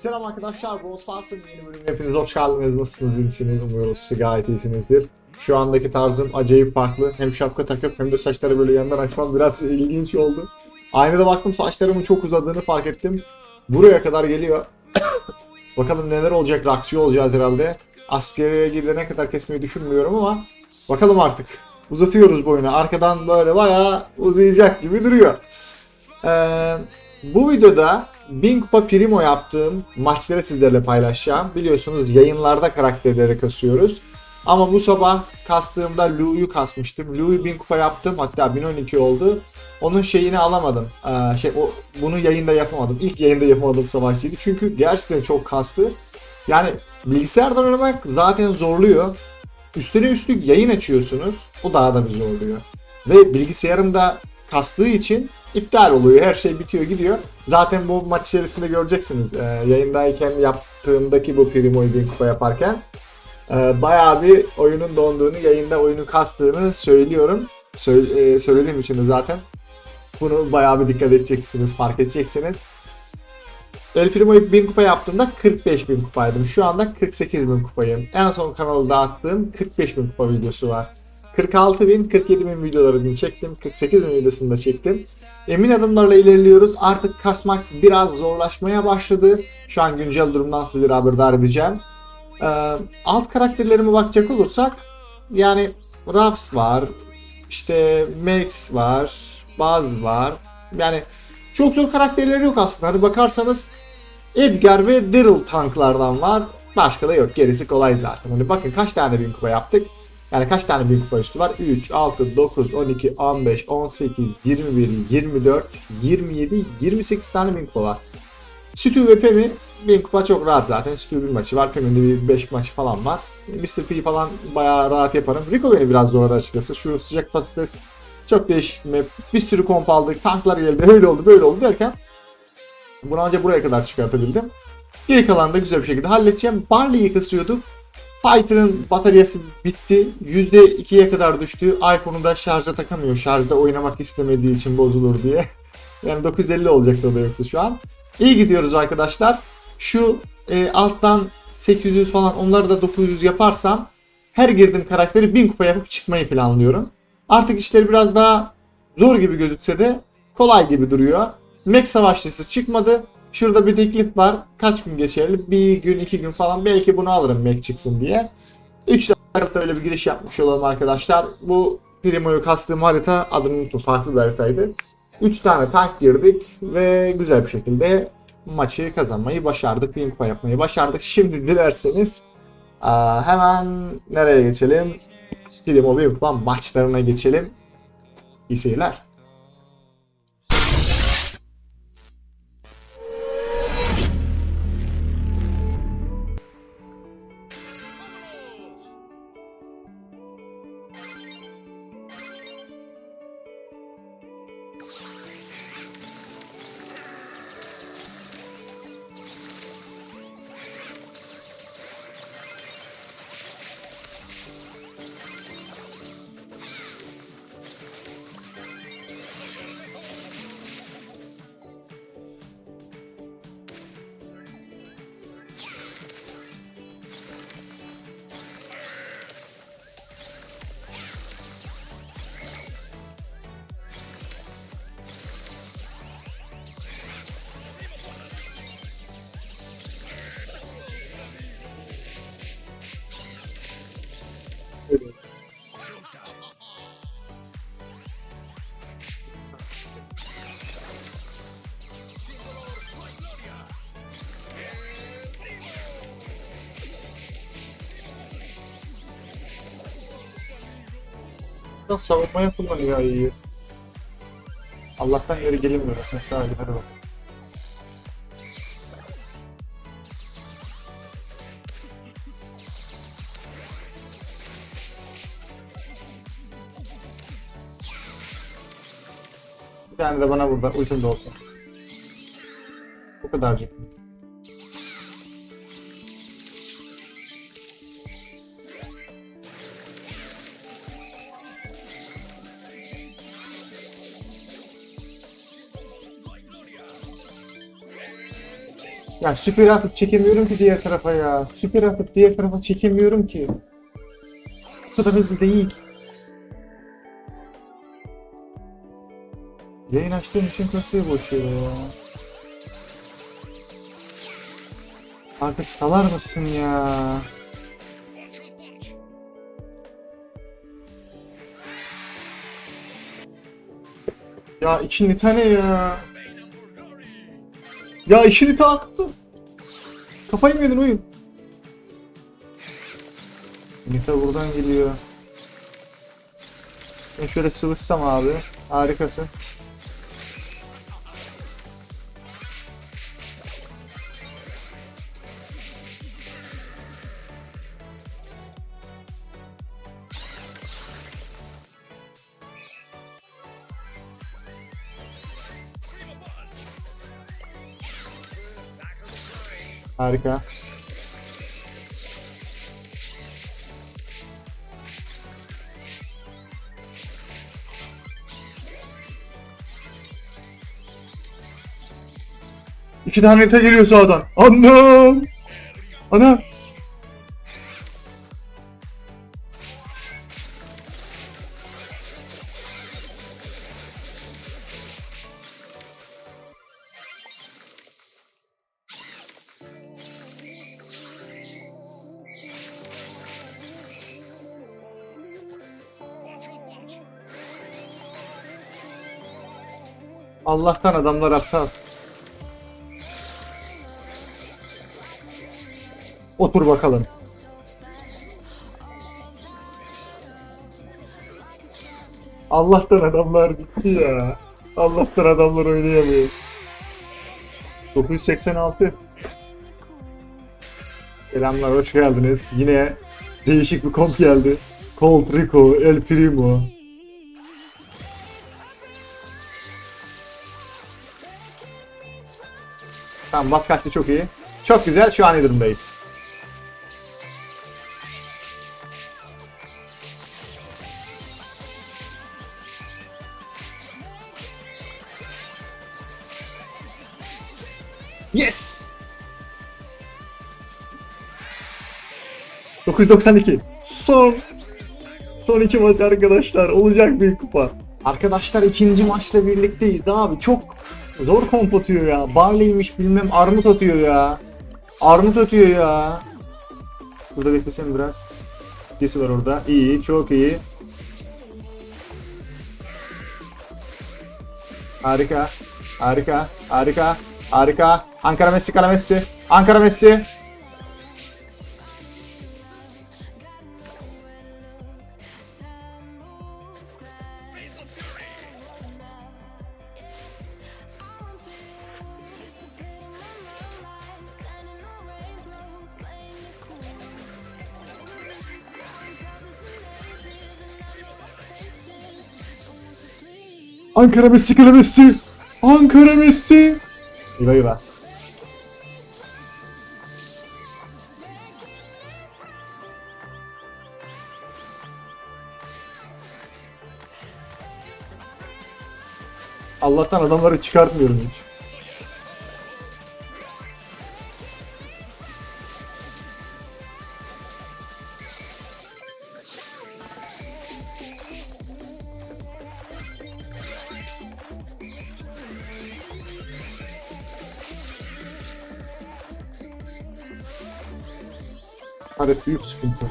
Selam arkadaşlar, Brawl yeni bölümüne hepiniz hoş geldiniz. Nasılsınız, iyi misiniz? Umuyoruz siz gayet iyisinizdir. Şu andaki tarzım acayip farklı. Hem şapka takıp hem de saçları böyle yandan açmam biraz ilginç oldu. Aynada baktım saçlarımın çok uzadığını fark ettim. Buraya kadar geliyor. bakalım neler olacak, rakçı olacağız herhalde. Askeriye gidene kadar kesmeyi düşünmüyorum ama bakalım artık. Uzatıyoruz boyunu. Arkadan böyle bayağı uzayacak gibi duruyor. Ee, bu videoda 1000 kupa primo yaptığım maçları sizlerle paylaşacağım. Biliyorsunuz yayınlarda karakterleri kasıyoruz. Ama bu sabah kastığımda Lu'yu kasmıştım. Lu'yu 1000 kupa yaptım. Hatta 1012 oldu. Onun şeyini alamadım. Ee, şey o bunu yayında yapamadım. İlk yayında yapamadığım savaşçıydı. Çünkü gerçekten çok kastı. Yani bilgisayardan oynamak zaten zorluyor. Üstüne üstlük yayın açıyorsunuz. O daha da bir zorluyor. Ve bilgisayarımda kastığı için iptal oluyor. Her şey bitiyor gidiyor. Zaten bu maç içerisinde göreceksiniz. Ee, yayındayken yaptığımdaki bu Primo'yu bin kupa yaparken e, bayağı bir oyunun donduğunu, yayında oyunu kastığını söylüyorum. Sö- e, söylediğim için de zaten bunu bayağı bir dikkat edeceksiniz, fark edeceksiniz. El Primo'yu 1000 kupa yaptığımda 45 bin kupaydım. Şu anda 48 bin kupayım. En son kanalda attığım 45 bin kupa videosu var. 46 bin, 47 bin videolarını çektim. 48 bin videosunu da çektim. Emin adımlarla ilerliyoruz. Artık kasmak biraz zorlaşmaya başladı. Şu an güncel durumdan sizlere haberdar edeceğim. Ee, alt karakterlerime bakacak olursak yani Ruffs var, işte Max var, Buzz var. Yani çok zor karakterleri yok aslında. Hani bakarsanız Edgar ve Daryl tanklardan var. Başka da yok. Gerisi kolay zaten. Hani bakın kaç tane bin kupa yaptık. Yani kaç tane bin kupa üstü var? 3, 6, 9, 12, 15, 18, 21, 24, 27, 28 tane bin kupa var. Stu ve Pemi bin kupa çok rahat zaten. Stu bir maçı var. Pemi'nin de bir 5 maçı falan var. Mr. P falan bayağı rahat yaparım. Rico beni biraz zorladı açıkçası. Şu sıcak patates çok değişik bir map. Bir sürü komp aldık. Tanklar geldi. Öyle oldu böyle oldu derken bunu ancak buraya kadar çıkartabildim. Geri kalanı da güzel bir şekilde halledeceğim. Barley'i kısıyorduk. Fighter'ın bataryası bitti. %2'ye kadar düştü. iPhone'u da şarja takamıyor. Şarjda oynamak istemediği için bozulur diye. Yani 950 olacaktı o da yoksa şu an. İyi gidiyoruz arkadaşlar. Şu e, alttan 800 falan onları da 900 yaparsam her girdiğim karakteri 1000 kupa yapıp çıkmayı planlıyorum. Artık işleri biraz daha zor gibi gözükse de kolay gibi duruyor. Max savaşçısı çıkmadı. Şurada bir teklif var. Kaç gün geçerli? Bir gün, iki gün falan. Belki bunu alırım Mac çıksın diye. 3 dakikada öyle bir giriş yapmış olalım arkadaşlar. Bu Primo'yu kastığım harita adını unuttum. Farklı bir haritaydı. 3 tane tank girdik ve güzel bir şekilde maçı kazanmayı başardık. Bin kupa yapmayı başardık. Şimdi dilerseniz hemen nereye geçelim? Primo bin maçlarına geçelim. İyi seyirler. Lan savunmaya kullanıyor ayıyı. Allah'tan geri gelinmiyor. Mesela hadi bakalım. Bir tane de bana burada ultim de olsun. Bu kadarcık. Ya süper atıp çekemiyorum ki diğer tarafa ya. Süper atıp diğer tarafa çekemiyorum ki. Bu kadar hızlı değil. Yayın açtığım için kasıyor boş yere ya. Artık salar mısın ya? Ya iki nita ne ya? Ya iki nita attım. Kafayı mı yedin oyun? Nita buradan geliyor. Ben şöyle sıvışsam abi. Harikasın. Harika. İki tane nite geliyor sağdan. Anam! Anam! Allah'tan adamlar aptal. Otur bakalım. Allah'tan adamlar gitti ya. Allah'tan adamlar oynayamıyor. 986. Selamlar, hoş geldiniz. Yine değişik bir komp geldi. Cold Rico, El Primo. Tamam bas kaçtı çok iyi. Çok güzel şu an iyi durumdayız. Yes! 992. Son. Son iki maç arkadaşlar. Olacak bir kupa. Arkadaşlar ikinci maçla birlikteyiz abi. Çok zor komp atıyor ya. Barley'miş bilmem armut atıyor ya. Armut atıyor ya. Burada beklesem biraz. Birisi var orada. İyi, çok iyi. Harika. Harika. Harika. Harika. Ankara Messi, Kala Messi. Ankara Messi. Ankara Messi, Kala Messi. Ankara Messi. Eyvah eyvah. Allah'tan adamları çıkartmıyorum hiç. Harep büyük sıkıntı.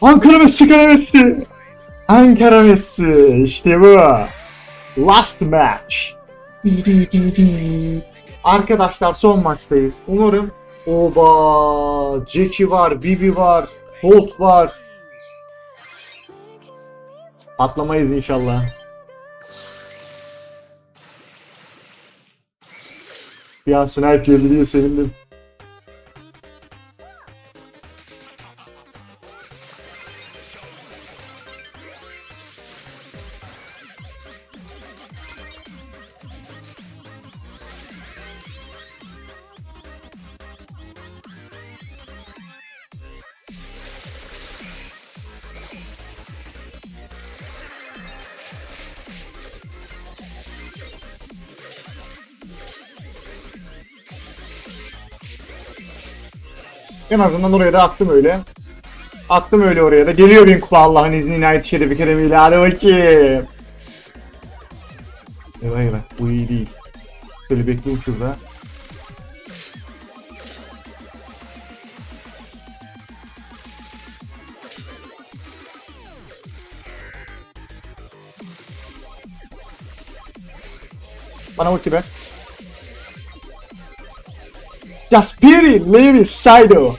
Ankara Messi, Messi. Ankara Messi. İşte bu. Last match. Arkadaşlar son maçtayız. Umarım Oba, Jackie var, Bibi var, Holt var. Atlamayız inşallah. Bir an snipe geldi diye sevindim. En azından oraya da attım öyle. Attım öyle oraya da. Geliyor bin kupa Allah'ın izniyle ait şerefi keremiyle. Hadi bakayım. Eyvah eyvah. Bu iyi değil. Şöyle bekleyeyim şurada. Bana ulti ver. Jaspiri, Levi, Saido.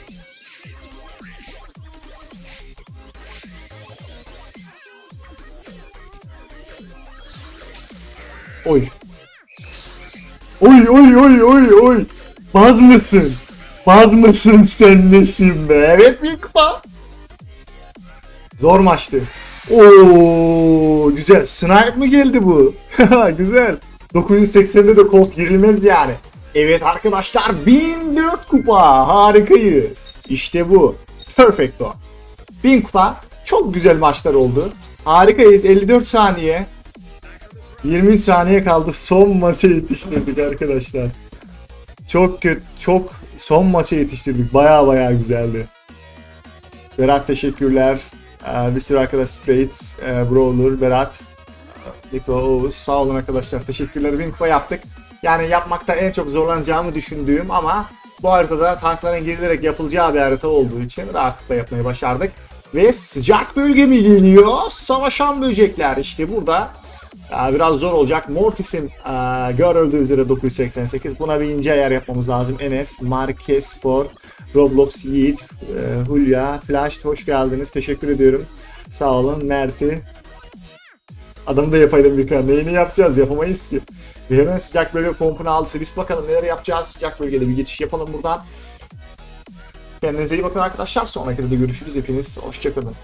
Oy. Oy oy oy oy oy. Baz mısın? Baz mısın sen nesin be? Evet bir kupa. Zor maçtı. Oo güzel. Snipe mı geldi bu? güzel. 980'de de Colt girilmez yani. Evet arkadaşlar 1004 kupa. Harikayız. İşte bu. Perfecto. 1000 kupa. Çok güzel maçlar oldu. Harikayız. 54 saniye. 23 saniye kaldı. Son maça yetiştirdik arkadaşlar. Çok kötü, çok son maça yetiştirdik. Baya baya güzeldi. Berat teşekkürler. Ee, bir sürü arkadaş Straits, e, Brawler, Berat, Niko. Sağ olun arkadaşlar. Teşekkürler. Bin kupa yaptık. Yani yapmakta en çok zorlanacağımı düşündüğüm ama bu haritada tankların girilerek yapılacağı bir harita olduğu için rahatlıkla yapmayı başardık. Ve sıcak bölge mi geliyor? Savaşan böcekler. İşte burada ee, biraz zor olacak. Mortis'in e, görüldüğü üzere 988. Buna bir ince ayar yapmamız lazım. Enes, Marquez Spor, Roblox Yiğit, e, Hulya, Flash hoş geldiniz. Teşekkür ediyorum. Sağ olun. Mert'i. Adamı da yapaydım bir kere. Neyini yapacağız? Yapamayız ki. Ve sıcak bölge kompunu aldı. Biz bakalım neler yapacağız. Sıcak bölgede bir geçiş yapalım buradan. Kendinize iyi bakın arkadaşlar. Sonraki de görüşürüz. Hepiniz hoşçakalın.